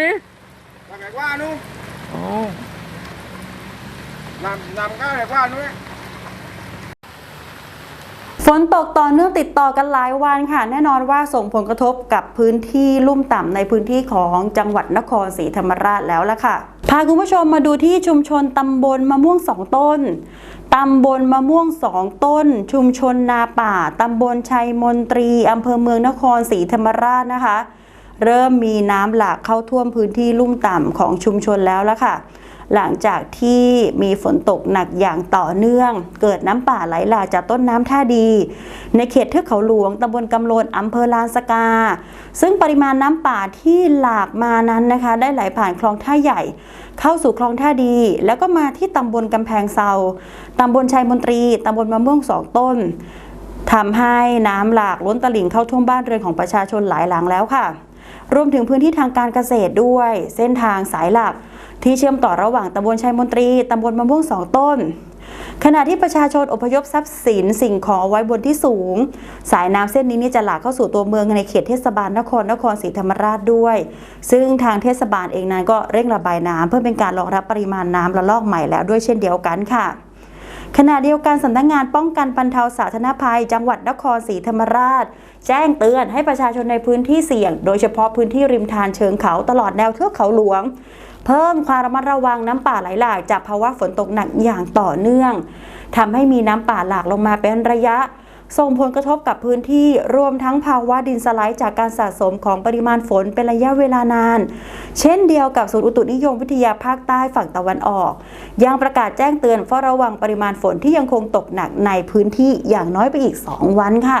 พี่ทางไหนว่านู้นอ๋อนำนำก้าวไหนว่านู้นฝนตกต่อเนื่องติดต่อกันหลายวันค่ะ แน่นอนว่าส่งผลกระทบกับพื้นที่ลุ่มต่ำในพื้นที่ของจังหวัดนครศรีธรรมราชแล้วล่ะค่ะ พาคุณผู้ชมมาดูที่ชุมชนตำบลมะม่วงสองต้น ตำบลมะม่วงสองต้น ชุมชนนาป่า ตำบลชัยมนตรีอำเภอเมืองนครศรีธรรมราชนะคะ เริ่มมีน้ำหลากเข้าท่วมพื้นที่ลุ่มต่ำของชุมชนแล้วละค่ะ หลังจากที่มีฝนตกหนักอย่างต่อเนื่อง เกิดน้ำป่าไหลหลากจากต้นน้ำท่าดี ในเขตเทือกเขาหลวงตำบลกำโลนอำเภอลานสกา ซึ่งปริมาณน้ำป่าที่หลากมานั้นนะคะ ได้ไหลผ่านคลองท่าใหญ่ เข้าสู่คลองท่าดี แล้วก็มาที่ตำบลกำแพงเซาตำบลชัยมนตรีตำบลมะม่วงสองต้นทำให้น้ำหลากล้นตลิ่งเข้าท่วมบ้านเรือนของประชาชนหลายหลังแล้วค่ะ รวมถึงพื้นที่ทางการเกษตรด้วย เส้นทางสายหลัก ที่เชื่อมต่อระหว่างตำบลชัยมนตรีตำบลมะม่วงสองต้น ขณะที่ประชาชนอพยพทรัพย์สินสิ่งของเอาไว้บนที่สูง สายน้ำเส้นนี้นี่จะหลากเข้าสู่ตัวเมืองในเขตเทศบาลนครนครศรีธรรมราชด้วย ซึ่งทางเทศบาลเองนั้นก็เร่งระบายน้ำเพื่อเป็นการรองรับปริมาณน้ำระลอกใหม่แล้วด้วยเช่นเดียวกันค่ะ ขณะเดียวกันสำนักงานป้องกันบรรเทาสาธารณภัย จังหวัดนครศรีธรรมราช แจ้งเตือนให้ประชาชนในพื้นที่เสี่ยง โดยเฉพาะพื้นที่ริมทานเชิงเขาตลอดแนวเทือกเขาหลวง เพิ่มความระมัดระวังน้ำป่าไหลหลากจากภาวะฝนตกหนักอย่างต่อเนื่องทำให้มีน้ำป่าหลากลงมาเป็นระยะ ส่งผลกระทบกับพื้นที่รวมทั้งภาวะดินสไลด์จากการสะสมของปริมาณฝนเป็นระยะเวลานาน เช่นเดียวกับศูนย์อุตุนิยมวิทยาภาคใต้ฝั่งตะวันออก ยังประกาศแจ้งเตือนเฝ้าระวังปริมาณฝนที่ยังคงตกหนักในพื้นที่อย่างน้อยไปอีก 2 วันค่ะ